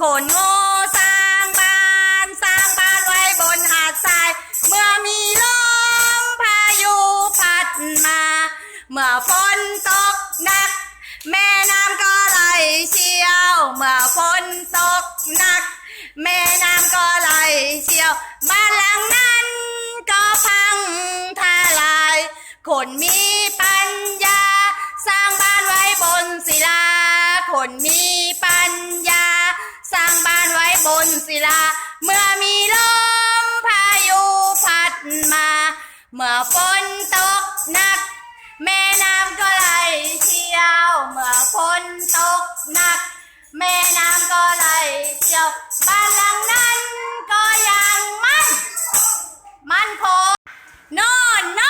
คนโง่สร้างบ้านสร้างบ้านไว้บนหาดทราย เมื่อมีลมพายุพัดมา เมื่อฝนตกหนัก แม่น้ำก็ไหลเชี่ยว เมื่อฝนตกหนัก แม่น้ำก็ไหลเชี่ยว บ้านหลังนั้นก็พังทลาย คนมี ศิลา เมื่อมีลมพายุพัดมา เมื่อฝนตกหนัก แม่น้ำก็ไหลเชี่ยว เมื่อฝนตกหนัก แม่น้ำก็ไหลเชี่ยว บ้านหลังนั้นก็ยังมั่นมั่นคงนอนนกบิ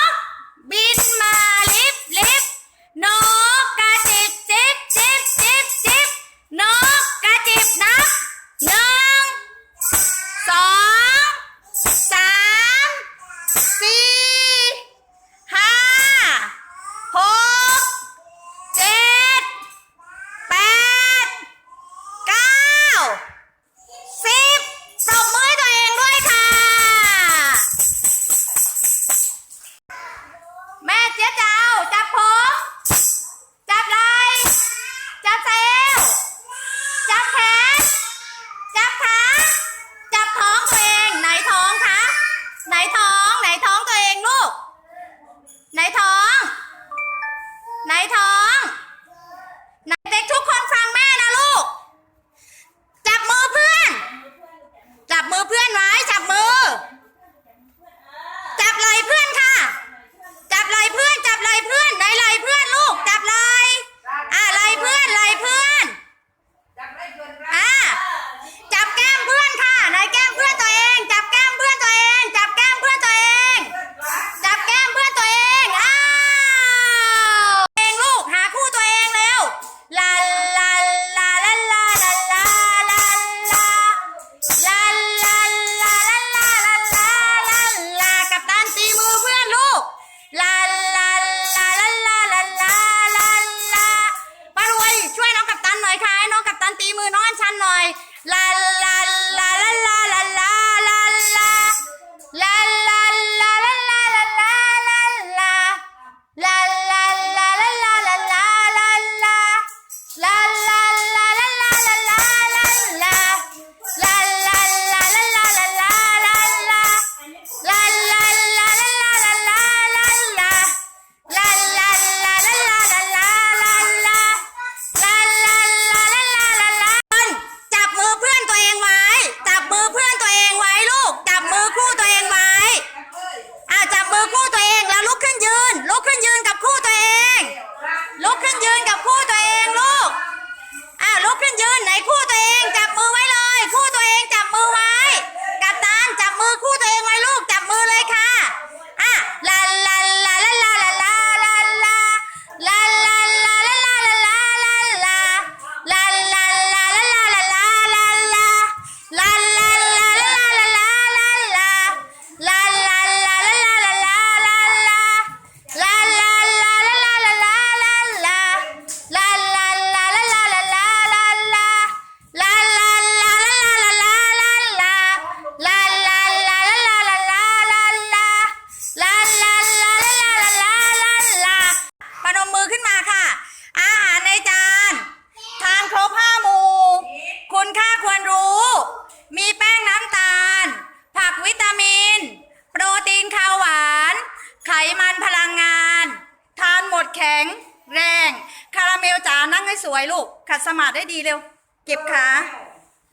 วยลูก ขัดสมาธิได้ดีเร็ว เก็บขา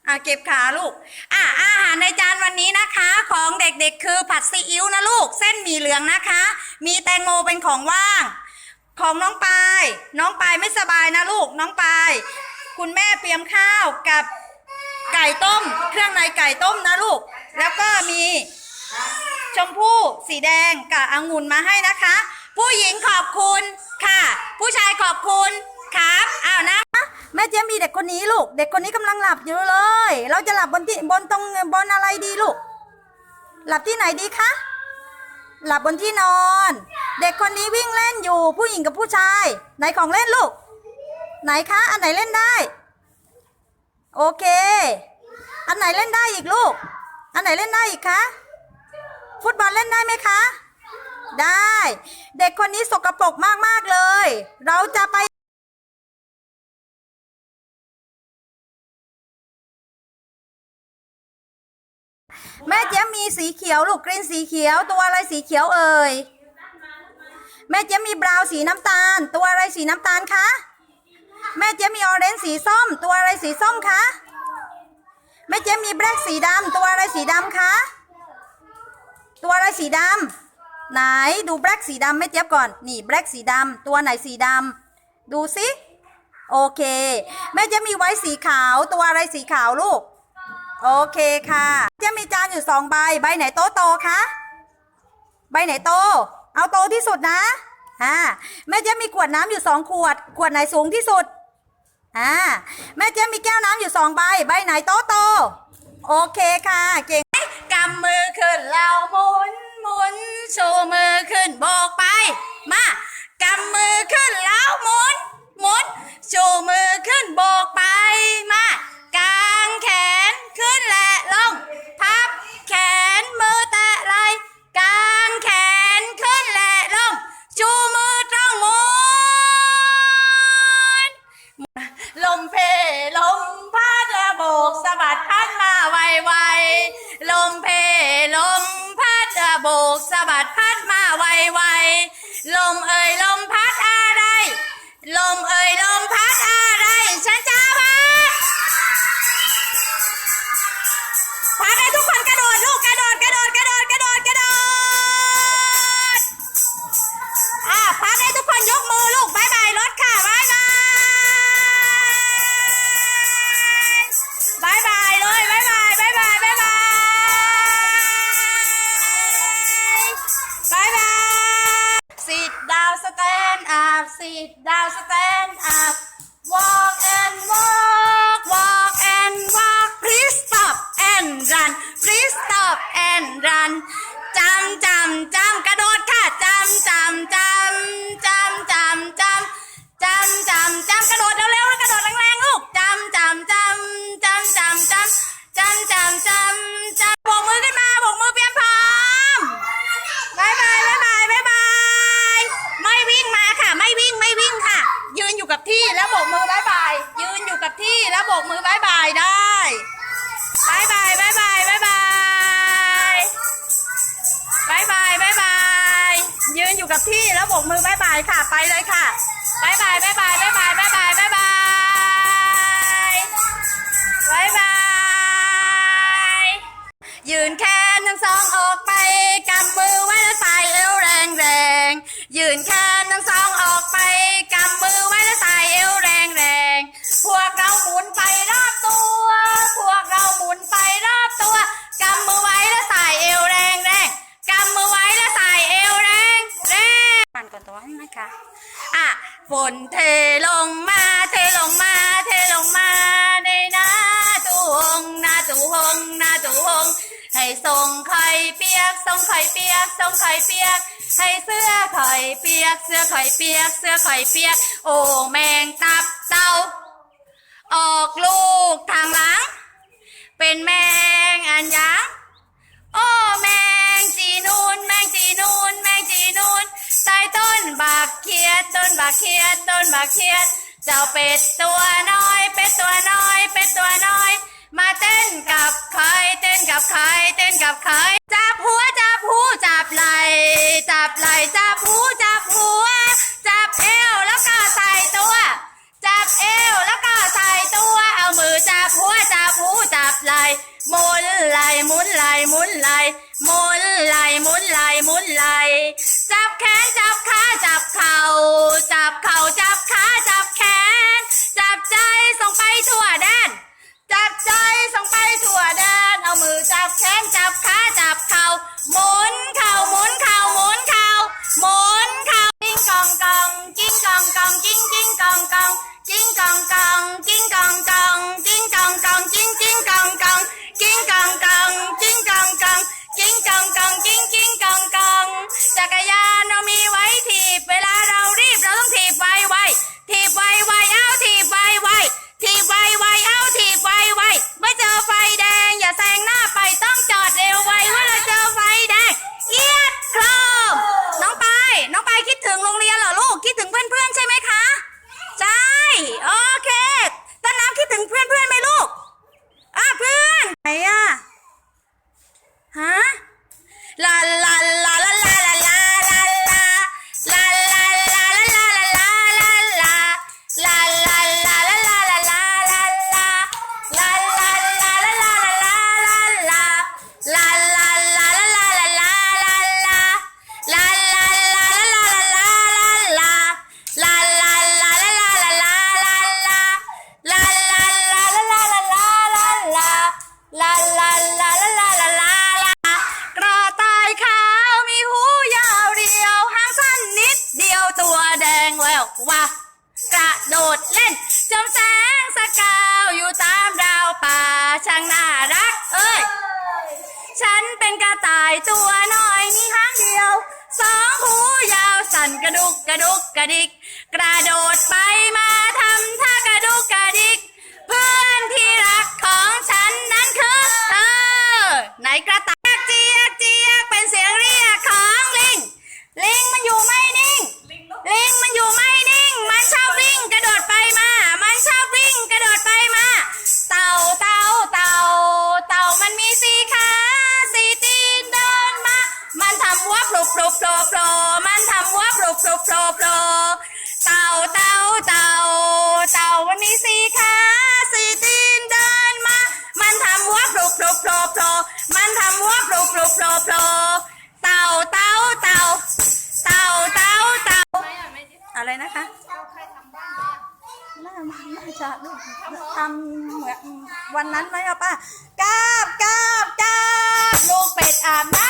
อะเก็บขาลูก อะอาหารในจานวันนี้นะคะ ของเด็กๆคือผัดซีอิ๊วนะลูก เส้นหมี่เหลืองนะคะ มีแตงโมเป็นของว่าง ของน้องปาย น้องปายไม่สบายนะลูก น้องปาย คุณแม่เตรียมข้าวกับไก่ต้ม เครื่องในไก่ต้มนะลูก แล้วก็มีชมพู่สีแดงกับองุ่นมาให้นะคะ ผู้หญิงขอบคุณค่ะ ผู้ชายขอบคุณ ครับอ้าวนะแม่เจ๊มีเด็กคนนี้ลูก เด็กคนนี้กำลังหลับอยู่เลย เราจะหลับบนที่บนตรงบนอะไรดีลูก หลับที่ไหนดีคะหลับบนที่นอน เด็กคนนี้วิ่งเล่นอยู่ผู้หญิงกับผู้ชาย ไหนของเล่นลูก ไหนคะอันไหนเล่นได้ โอเค อันไหนเล่นได้อีกลูก อันไหนเล่นได้อีกคะฟุตบอลเล่นได้ไหมคะ ได้ เด็กคนนี้สกปรกมาก ๆ เลย เราจะไป แม่เจ๊ยบมีสีเขียวลูกกรีนสีเขียว ตัวอะไรสีเขียวเอ่ยแม่เจ๊ยบมีบราวน์สีน้ำตาล ตัวอะไรสีน้ำตาลคะแม่เจ๊ยบมีออเรนจ์สีส้ม ตัวอะไรสีส้มคะแม่เจ๊ยบมีแบล็กสีดำตัวอะไรสีดำคะตัวอะไรสีดำไหนดูแบล็กสีดำแม่เจี๊ยบก่อนนี่แบล็กสีดำตัวไหนสีดำดูสิโอเค แม่เจ๊ยบมีไว้สีขาว ตัวอะไรสีขาวลูก โอเคค่ะเจะมีจานอยู่สองใบ ใบไหนโตโตคะ ใบไหนโต เอาโตที่สุดนะ อ่า แม่เจ๊ยบมีขวดน้ำอยู่สองขวด ขวดไหนสูงที่สุด อ่า แม่เจ๊ยบมีแก้วน้ำอยู่สองใบ ใบไหนโตโต โอเคค่ะ เก่งกำมือขึ้นแล้วหมุนหมุนชูมือขึ้นโบกไป มากำมือขึ้นแล้วหมุนหมุนชูมือขึ้นโบกไปมา สะบัดพัดมาไวไวๆลมเพลมพัดโบกสะบัดพัด up. Walk โบกมือบายบายได้บายบายบายบายบายบายบายบายบายบายยืนอยู่กับที่แล้วโบกมือบายบายค่ะไปเลยค่ะบายบายบายบายบายบายบายบายบายบายบายบายยืนแขนทั้งสองอก ก่อนตัวนี้นะคะ อะฝนเทลงมาเทลงมาเทลงมาในนาตูหงนาตูหงนาตูหงให้ส่งไข่เปียกส่งไข่เปียกส่งไข่เปียก ให้เสื้อไข่เปียก เสื้อไข่เปียก เสื้อไข่เปียก โอ่งแมงตับเต่าออกลูกทางหลัง เป็นแมงอันยังโอ้แมงจีนูนแมงจีนูนแมงจีนูน ใต้ต้นบักเขียดต้นบักเขียดต้นบักเขียด เจ้าเป็ดตัวน้อยเป็ดตัวน้อย วันนั้นไหมอะป้ากาบกาบกาบลูกเป็ดอาบน้ำ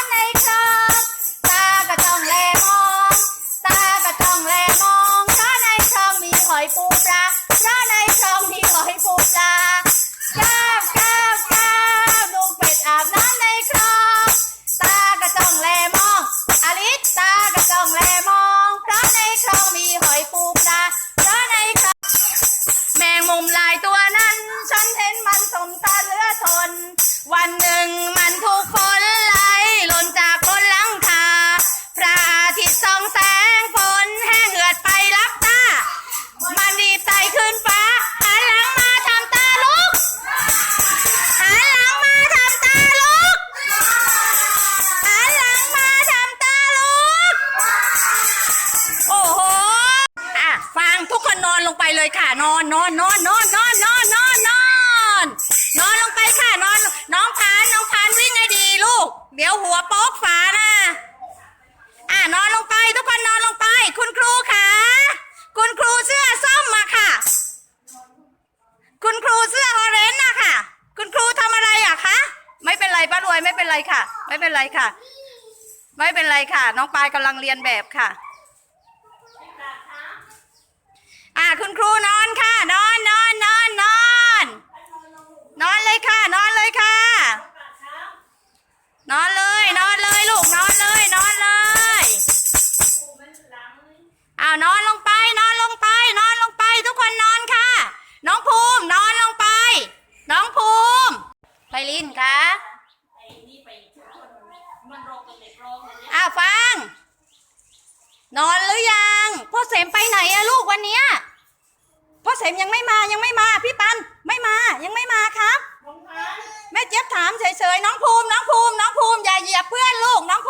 ค่ะ ไม่เป็นไรค่ะ ไม่เป็นไรค่ะ น้องปายกำลังเรียนแบบค่ะอ่าคุณครูนอนค่ะ นอนนอนนอนนอน นอนเลยค่ะ นอนเลยค่ะ นอนเลย นอนเลยลูกนอนเลยนอนเลยอ้าวนอนลงไป นอนลงไป นอนลงไป ทุกคนนอนค่ะ น้องภูมินอนลงไป น้องภูมิไพลินค่ะ น้องภูมิน้องภูมิน้องภูมิอย่าเหยียบเพื่อนลูกน้อง